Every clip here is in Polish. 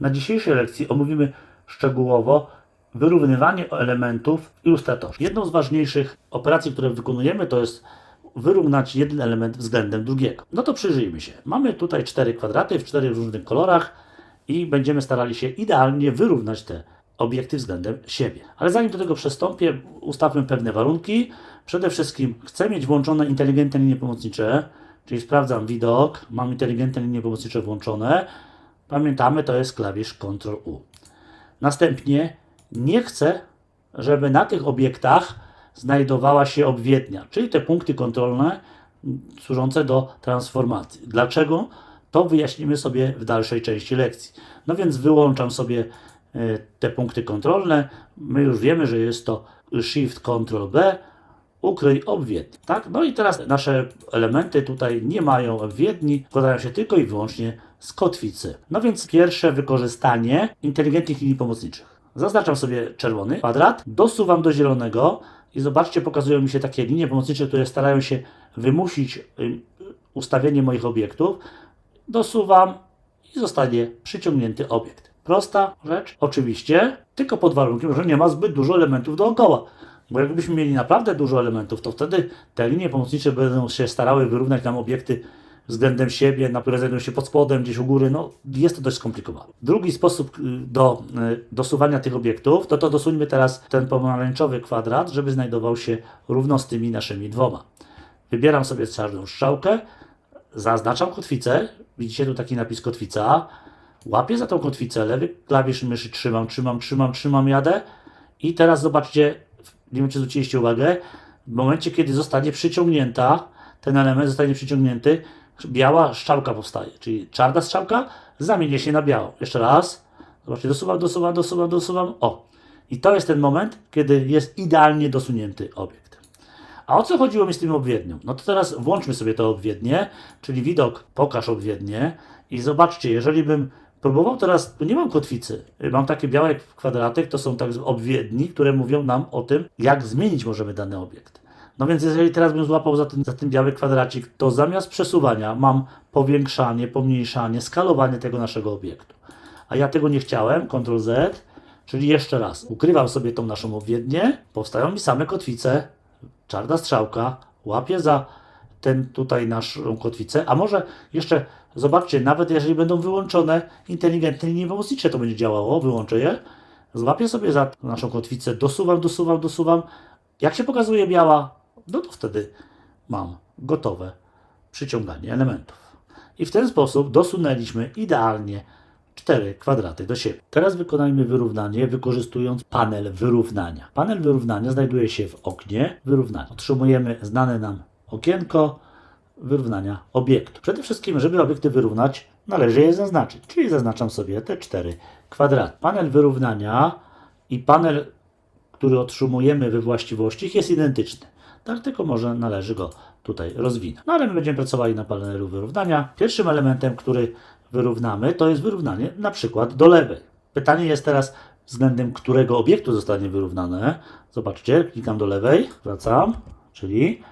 Na dzisiejszej lekcji omówimy szczegółowo wyrównywanie elementów w. Jedną z ważniejszych operacji, które wykonujemy, to jest wyrównać jeden element względem drugiego. No to przyjrzyjmy się. Mamy tutaj cztery kwadraty w czterech różnych kolorach i będziemy starali się idealnie wyrównać te obiekty względem siebie. Ale zanim do tego przystąpię, ustawmy pewne warunki. Przede wszystkim chcę mieć włączone inteligentne linie pomocnicze, czyli sprawdzam widok, mam inteligentne linie pomocnicze włączone. Pamiętamy, to jest klawisz Ctrl U. Następnie nie chcę, żeby na tych obiektach znajdowała się obwiednia, czyli te punkty kontrolne służące do transformacji. Dlaczego? To wyjaśnimy sobie w dalszej części lekcji. No więc wyłączam sobie e, te punkty kontrolne. My już wiemy, że jest to Shift Ctrl B, ukryj obwiednie. Tak? No i teraz nasze elementy tutaj nie mają obwiedni, składają się tylko i wyłącznie z kotwicy. No więc pierwsze wykorzystanie inteligentnych linii pomocniczych. Zaznaczam sobie czerwony kwadrat, dosuwam do zielonego i zobaczcie, pokazują mi się takie linie pomocnicze, które starają się wymusić ym, ustawienie moich obiektów. Dosuwam i zostanie przyciągnięty obiekt. Prosta rzecz, oczywiście, tylko pod warunkiem, że nie ma zbyt dużo elementów dookoła. Bo jakbyśmy mieli naprawdę dużo elementów, to wtedy te linie pomocnicze będą się starały wyrównać nam obiekty względem siebie, na które znajdują się pod spodem, gdzieś u góry. No, jest to dość skomplikowane. Drugi sposób y, do y, dosuwania tych obiektów, to to dosuńmy teraz ten pomarańczowy kwadrat, żeby znajdował się równo z tymi naszymi dwoma. Wybieram sobie czarną strzałkę, zaznaczam kotwicę. Widzicie tu taki napis kotwica. Łapię za tą kotwicę, lewy klawisz myszy trzymam, trzymam, trzymam, trzymam, jadę. I teraz zobaczcie, nie wiem czy zwróciliście uwagę, w momencie kiedy zostanie przyciągnięta, ten element zostanie przyciągnięty, biała strzałka powstaje, czyli czarna strzałka zamienia się na białą. Jeszcze raz, zobaczcie, dosuwam, dosuwam, dosuwam, dosuwam, o. I to jest ten moment, kiedy jest idealnie dosunięty obiekt. A o co chodziło mi z tym obwiednią? No to teraz włączmy sobie to obwiednie, czyli widok pokaż obwiednie i zobaczcie, jeżeli bym próbował teraz, tu nie mam kotwicy, mam takie białe kwadraty, to są tak obwiedni, które mówią nam o tym, jak zmienić możemy dany obiekt. No więc jeżeli teraz bym złapał za ten, za ten biały kwadracik, to zamiast przesuwania mam powiększanie, pomniejszanie, skalowanie tego naszego obiektu. A ja tego nie chciałem, Ctrl Z, czyli jeszcze raz, ukrywam sobie tą naszą obwiednię, powstają mi same kotwice, czarna strzałka, łapię za ten tutaj naszą kotwicę, a może jeszcze zobaczcie, nawet jeżeli będą wyłączone inteligentne linie pomocnicze, to będzie działało, wyłączę je, złapię sobie za naszą kotwicę, dosuwam, dosuwam, dosuwam, jak się pokazuje biała, no to wtedy mam gotowe przyciąganie elementów. I w ten sposób dosunęliśmy idealnie cztery kwadraty do siebie. Teraz wykonajmy wyrównanie wykorzystując panel wyrównania. Panel wyrównania znajduje się w oknie wyrównania. Otrzymujemy znane nam okienko wyrównania obiektu. Przede wszystkim, żeby obiekty wyrównać, należy je zaznaczyć, czyli zaznaczam sobie te cztery kwadraty. Panel wyrównania i panel, który otrzymujemy we właściwościach jest identyczny. Tak, tylko może należy go tutaj rozwinąć. No ale my będziemy pracowali na panelu wyrównania. Pierwszym elementem, który wyrównamy, to jest wyrównanie na przykład do lewej. Pytanie jest teraz względem którego obiektu zostanie wyrównane. Zobaczcie, klikam do lewej, wracam, czyli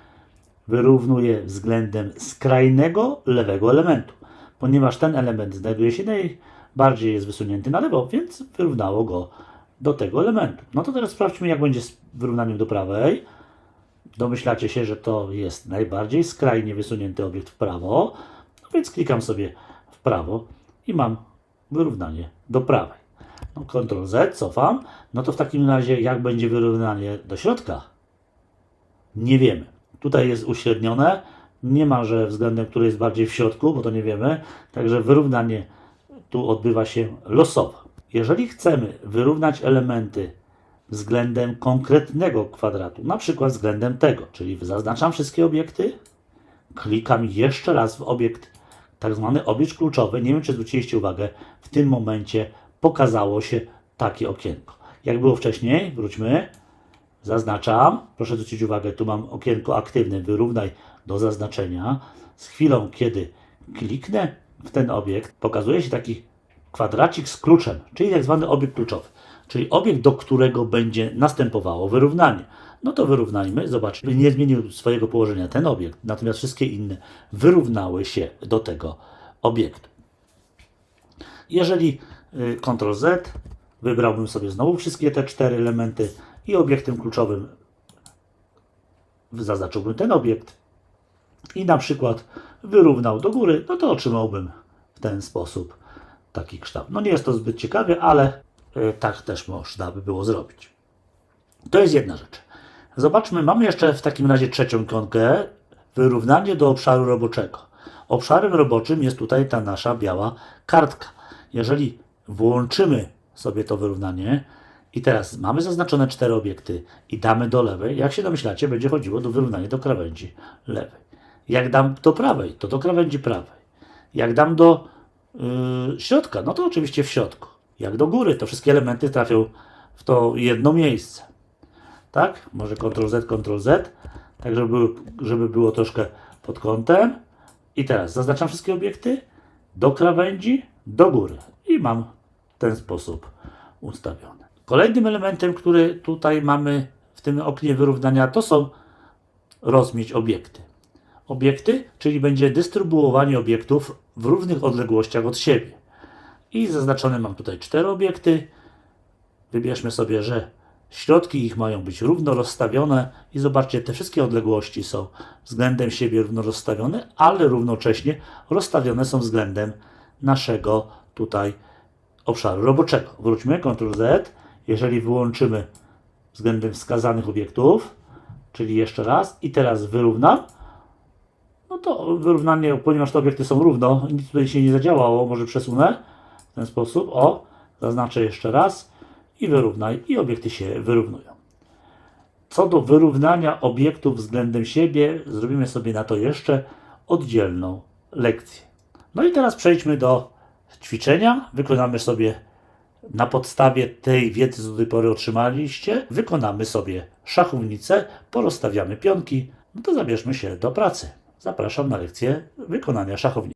wyrównuję względem skrajnego lewego elementu, ponieważ ten element znajduje się najbardziej jest wysunięty na lewo, więc wyrównało go do tego elementu. No to teraz sprawdźmy, jak będzie z wyrównaniem do prawej. Domyślacie się, że to jest najbardziej skrajnie wysunięty obiekt w prawo, no więc klikam sobie w prawo i mam wyrównanie do prawej. No, Ctrl Z, cofam. No to w takim razie, jak będzie wyrównanie do środka? Nie wiemy. Tutaj jest uśrednione. Nie ma, że względem który jest bardziej w środku, bo to nie wiemy. Także wyrównanie tu odbywa się losowo. Jeżeli chcemy wyrównać elementy względem konkretnego kwadratu, na przykład względem tego, czyli zaznaczam wszystkie obiekty, klikam jeszcze raz w obiekt, tak zwany obiekt kluczowy. Nie wiem, czy zwróciliście uwagę, w tym momencie pokazało się takie okienko. Jak było wcześniej, wróćmy, zaznaczam, proszę zwrócić uwagę, tu mam okienko aktywne, wyrównaj do zaznaczenia. Z chwilą, kiedy kliknę w ten obiekt, pokazuje się taki kwadracik z kluczem, czyli tak zwany obiekt kluczowy, czyli obiekt, do którego będzie następowało wyrównanie. No to wyrównajmy, zobaczmy, nie zmienił swojego położenia ten obiekt, natomiast wszystkie inne wyrównały się do tego obiektu. Jeżeli y, Ctrl Z, wybrałbym sobie znowu wszystkie te cztery elementy i obiektem kluczowym zaznaczyłbym ten obiekt i na przykład wyrównał do góry, no to otrzymałbym w ten sposób taki kształt. No nie jest to zbyt ciekawe, ale y, tak też można by było zrobić. To jest jedna rzecz. Zobaczmy, mamy jeszcze w takim razie trzecią ikonkę, wyrównanie do obszaru roboczego. Obszarem roboczym jest tutaj ta nasza biała kartka. Jeżeli włączymy sobie to wyrównanie i teraz mamy zaznaczone cztery obiekty i damy do lewej, jak się domyślacie, będzie chodziło do wyrównania do krawędzi lewej. Jak dam do prawej, to do krawędzi prawej. Jak dam do yy, środka, no to oczywiście w środku. Jak do góry, to wszystkie elementy trafią w to jedno miejsce. Tak? Może Ctrl Z, Ctrl Z, tak żeby, żeby było troszkę pod kątem. I teraz zaznaczam wszystkie obiekty do krawędzi, do góry. I mam w ten sposób ustawione. Kolejnym elementem, który tutaj mamy w tym oknie wyrównania, to są rozmieć obiekty. Obiekty, czyli będzie dystrybuowanie obiektów w równych odległościach od siebie. I zaznaczone mam tutaj cztery obiekty. Wybierzmy sobie, że środki ich mają być równo rozstawione i zobaczcie, te wszystkie odległości są względem siebie równo rozstawione, ale równocześnie rozstawione są względem naszego tutaj obszaru roboczego. Wróćmy, Ctrl Z. Jeżeli wyłączymy względem wskazanych obiektów, czyli jeszcze raz i teraz wyrównam, no to wyrównanie, ponieważ te obiekty są równo, nic tutaj się nie zadziałało, może przesunę w ten sposób. O, zaznaczę jeszcze raz i wyrównaj i obiekty się wyrównują. Co do wyrównania obiektów względem siebie, zrobimy sobie na to jeszcze oddzielną lekcję. No i teraz przejdźmy do ćwiczenia. Wykonamy sobie na podstawie tej wiedzy, co do tej pory otrzymaliście, wykonamy sobie szachownicę, porozstawiamy pionki. No to zabierzmy się do pracy. Zapraszam na lekcję wykonania szachownicy.